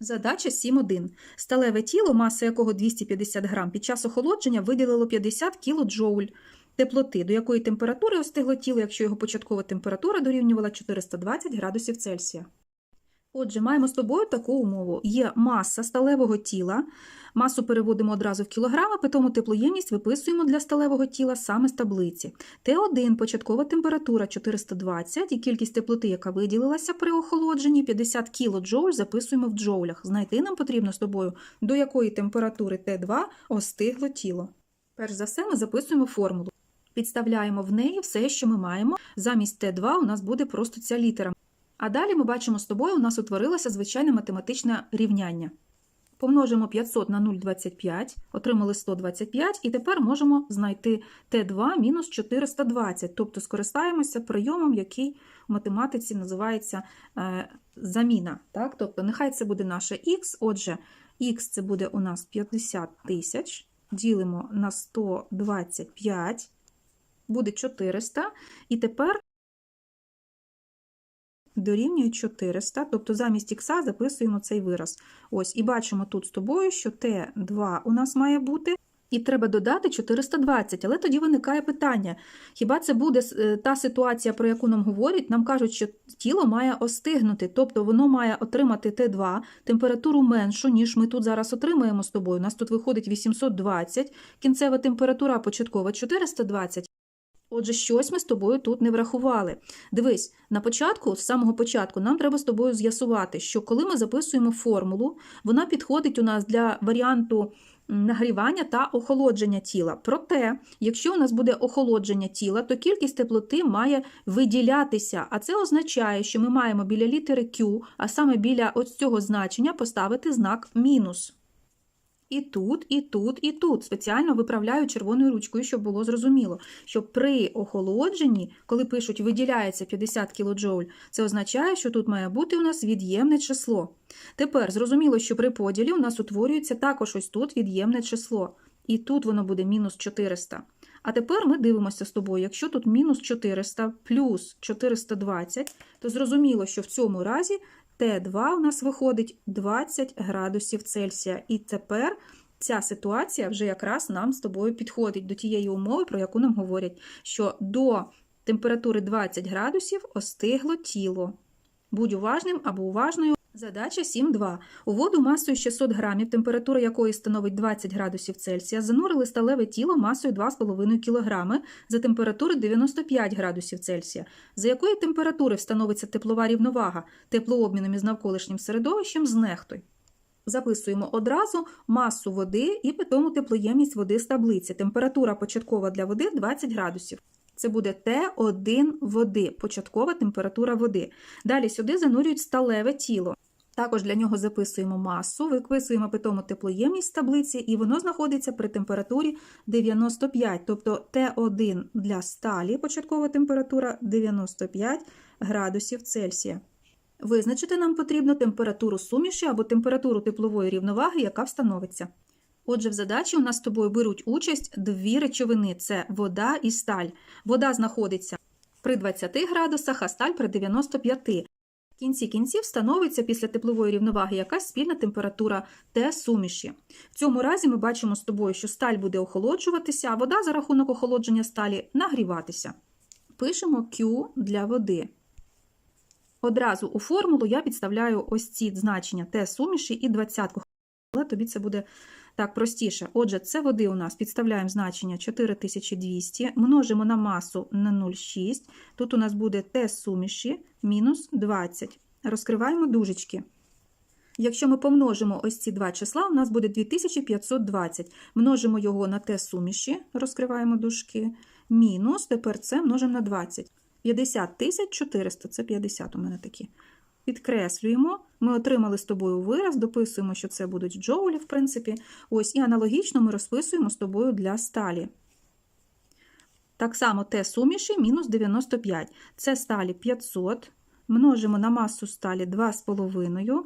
Задача 7.1. Сталеве тіло, маса якого 250 грам, під час охолодження виділило 50 кілоджоуль теплоти, до якої температури остигло тіло, якщо його початкова температура дорівнювала 420 градусів Цельсія. Отже, маємо з тобою таку умову. Є маса сталевого тіла, масу переводимо одразу в кілограми, питому теплоємність виписуємо для сталевого тіла саме з таблиці. Т1 – початкова температура 420 і кількість теплоти, яка виділилася при охолодженні, 50 кілоджоуль записуємо в джоулях. Знайти нам потрібно з тобою, до якої температури Т2 остигло тіло. Перш за все ми записуємо формулу. Підставляємо в неї все, що ми маємо. Замість Т2 у нас буде просто ця літера. А далі ми бачимо з тобою, у нас утворилося звичайне математичне рівняння. Помножимо 500 на 0,25, отримали 125, і тепер можемо знайти Т2 мінус 420, тобто скористаємося прийомом, який в математиці називається е, заміна. Так? Тобто нехай це буде наше х, отже, х це буде у нас 50 тисяч, ділимо на 125, буде 400, і тепер дорівнює 400, тобто замість х записуємо цей вираз. Ось, і бачимо тут з тобою, що Т2 у нас має бути, і треба додати 420. Але тоді виникає питання: хіба це буде е, та ситуація, про яку нам говорять? Нам кажуть, що тіло має остигнути, тобто воно має отримати Т2 температуру меншу, ніж ми тут зараз отримаємо з тобою. У нас тут виходить 820, кінцева температура початкова 420. Отже, щось ми з тобою тут не врахували. Дивись, на початку, з самого початку, нам треба з тобою з'ясувати, що коли ми записуємо формулу, вона підходить у нас для варіанту нагрівання та охолодження тіла. Проте, якщо у нас буде охолодження тіла, то кількість теплоти має виділятися, а це означає, що ми маємо біля літери Q, а саме біля ось цього значення поставити знак мінус. І тут, і тут, і тут. Спеціально виправляю червоною ручкою, щоб було зрозуміло, що при охолодженні, коли пишуть виділяється 50 кДж, це означає, що тут має бути у нас від'ємне число. Тепер зрозуміло, що при поділі у нас утворюється також ось тут від'ємне число. І тут воно буде мінус 400. А тепер ми дивимося з тобою, якщо тут мінус 400 плюс 420, то зрозуміло, що в цьому разі Т2 у нас виходить 20 градусів Цельсія. І тепер ця ситуація вже якраз нам з тобою підходить до тієї умови, про яку нам говорять, що до температури 20 градусів остигло тіло. Будь уважним або уважною. Задача 7.2. У воду масою 600 грамів, температура якої становить 20 градусів Цельсія, занурили сталеве тіло масою 2,5 кг за температури 95 градусів Цельсія. За якої температури встановиться теплова рівновага теплообміном із навколишнім середовищем знехтуй. Записуємо одразу масу води і питому теплоємність води з таблиці. Температура початкова для води 20 градусів. Це буде Т1 води, початкова температура води. Далі сюди занурюють сталеве тіло. Також для нього записуємо масу, виписуємо питому теплоємність таблиці, і воно знаходиться при температурі 95, тобто Т1 для сталі, початкова температура 95 градусів Цельсія. Визначити нам потрібно температуру суміші або температуру теплової рівноваги, яка встановиться. Отже, в задачі у нас з тобою беруть участь дві речовини: це вода і сталь. Вода знаходиться при 20 градусах, а сталь при 95. В кінці кінців становиться після теплової рівноваги якась спільна температура Т суміші. В цьому разі ми бачимо з тобою, що сталь буде охолоджуватися, а вода за рахунок охолодження сталі нагріватися. Пишемо Q для води. Одразу у формулу я підставляю ось ці значення Т суміші і двадцятку. Але тобі це буде так простіше. Отже, це води у нас підставляємо значення 4200, множимо на масу на 0,6. Тут у нас буде Т суміші мінус 20. Розкриваємо дужечки. Якщо ми помножимо ось ці два числа, у нас буде 2520. Множимо його на Т суміші, розкриваємо дужки, мінус, тепер це множимо на 20. 50 400, це 50 у мене такі. Підкреслюємо, ми отримали з тобою вираз, дописуємо, що це будуть джоулі, в принципі. Ось, і аналогічно ми розписуємо з тобою для сталі. Так само Т суміші мінус 95. Це сталі 500. Множимо на масу сталі 2,5.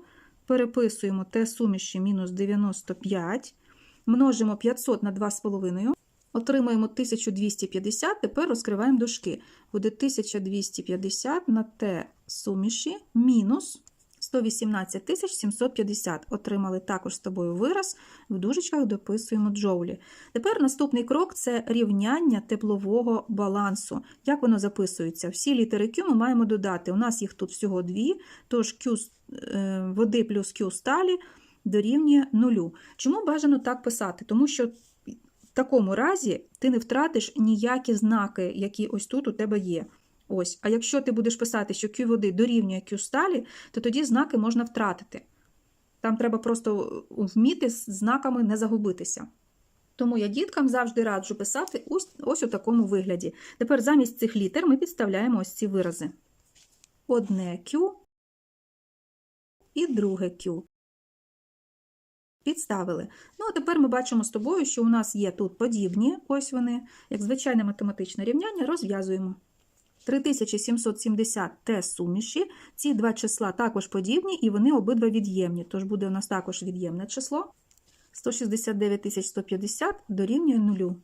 Переписуємо Т суміші мінус 95. Множимо 500 на 2,5. Отримаємо 1250, тепер розкриваємо дужки. Буде 1250 на Т суміші мінус 118 750. Отримали також з тобою вираз. В дужечках дописуємо джоулі. Тепер наступний крок це рівняння теплового балансу. Як воно записується? Всі літери Q ми маємо додати. У нас їх тут всього дві, тож Q е, води плюс Q сталі дорівнює нулю. Чому бажано так писати? Тому що в такому разі ти не втратиш ніякі знаки, які ось тут у тебе є. Ось. А якщо ти будеш писати, що Q води дорівнює Q сталі, то тоді знаки можна втратити. Там треба просто вміти з знаками не загубитися. Тому я діткам завжди раджу писати ось, ось у такому вигляді. Тепер замість цих літер ми підставляємо ось ці вирази. Одне Q і друге Q. Підставили. Ну, а тепер ми бачимо з тобою, що у нас є тут подібні, ось вони, як звичайне математичне рівняння, розв'язуємо. 3770 Т суміші. Ці два числа також подібні, і вони обидва від'ємні. Тож буде у нас також від'ємне число. 169 150 дорівнює нулю.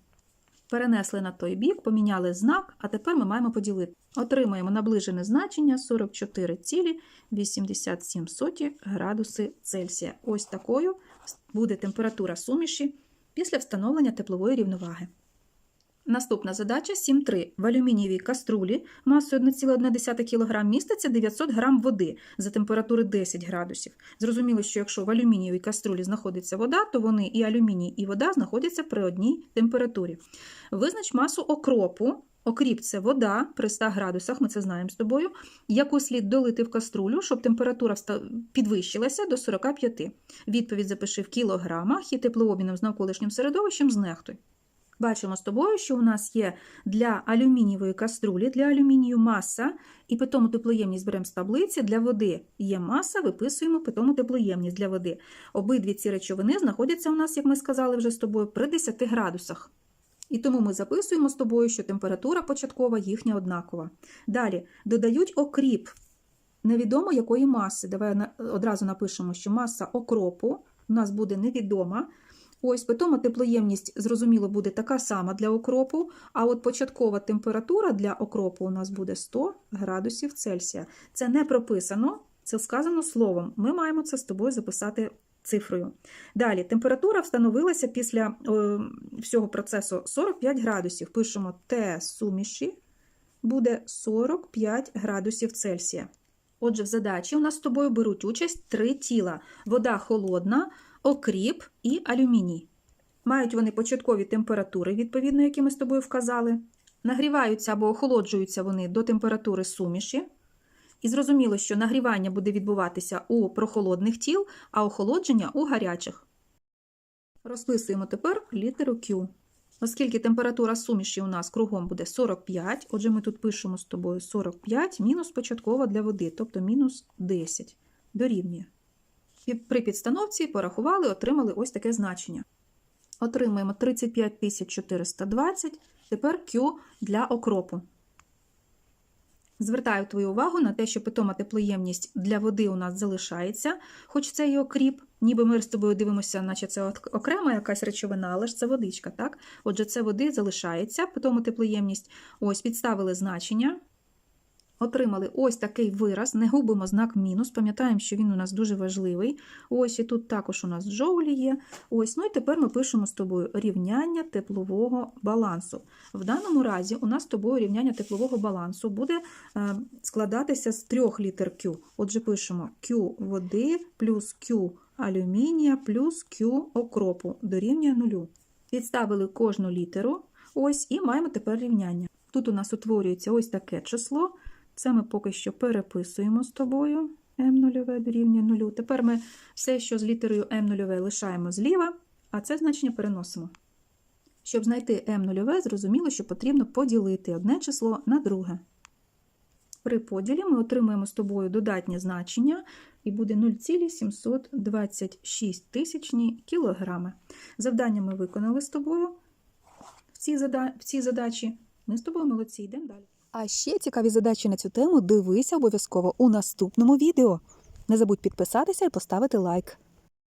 Перенесли на той бік, поміняли знак, а тепер ми маємо поділити. Отримаємо наближене значення 44,87 градуси Цельсія. Ось такою буде температура суміші після встановлення теплової рівноваги. Наступна задача 7.3. В алюмінієвій каструлі масою 1,1 кг міститься 900 г води за температури 10 градусів. Зрозуміло, що якщо в алюмінієвій каструлі знаходиться вода, то вони і алюміній, і вода знаходяться при одній температурі. Визнач масу окропу. Окріп це вода при 100 градусах, ми це знаємо з тобою, яку слід долити в каструлю, щоб температура підвищилася до 45. Відповідь запиши в кілограмах і теплообміном з навколишнім середовищем знехтуй. Бачимо з тобою, що у нас є для алюмінієвої каструлі, для алюмінію маса, і питому теплоємність беремо з таблиці. Для води є маса, виписуємо питому теплоємність для води. Обидві ці речовини знаходяться у нас, як ми сказали вже з тобою, при 10 градусах. І тому ми записуємо з тобою, що температура початкова їхня однакова. Далі додають окріп невідомо якої маси. Давай одразу напишемо, що маса окропу у нас буде невідома. Ось питома теплоємність, зрозуміло, буде така сама для окропу, а от початкова температура для окропу у нас буде 100 градусів Цельсія. Це не прописано, це сказано словом. Ми маємо це з тобою записати цифрою. Далі, температура встановилася після е, всього процесу 45 градусів. Пишемо Т суміші буде 45 градусів Цельсія. Отже, в задачі у нас з тобою беруть участь три тіла: вода холодна, окріп і алюміній. Мають вони початкові температури, відповідно, які ми з тобою вказали. Нагріваються або охолоджуються вони до температури суміші. І зрозуміло, що нагрівання буде відбуватися у прохолодних тіл, а охолодження у гарячих. Розписуємо тепер літеру Q. Оскільки температура суміші у нас кругом буде 45, отже, ми тут пишемо з тобою 45 мінус початкова для води, тобто мінус 10. Дорівнює. При підстановці порахували, отримали ось таке значення. Отримаємо 35 420, тепер Q для окропу. Звертаю твою увагу на те, що питома теплоємність для води у нас залишається, хоч це і окріп, ніби ми з тобою дивимося, наче це окрема якась речовина, але ж це водичка, так? Отже, це води залишається, питома теплоємність. Ось підставили значення. Отримали ось такий вираз, не губимо знак мінус, пам'ятаємо, що він у нас дуже важливий. Ось і тут також у нас джоулі є. Ось, ну і тепер ми пишемо з тобою рівняння теплового балансу. В даному разі у нас з тобою рівняння теплового балансу буде е, складатися з трьох літер Q. Отже, пишемо Q води плюс Q алюмінія плюс Q окропу дорівнює нулю. Підставили кожну літеру, ось, і маємо тепер рівняння. Тут у нас утворюється ось таке число. Це ми поки що переписуємо з тобою m0 дорівнює 0. Тепер ми все, що з літерою m0 лишаємо зліва, а це значення переносимо. Щоб знайти m0, зрозуміло, що потрібно поділити одне число на друге. При поділі ми отримуємо з тобою додатнє значення, і буде 0,726 тисячні кілограми. Завдання ми виконали з тобою в цій задачі. Ми з тобою молодці, йдемо далі. А ще цікаві задачі на цю тему дивися обов'язково у наступному відео. Не забудь підписатися і поставити лайк.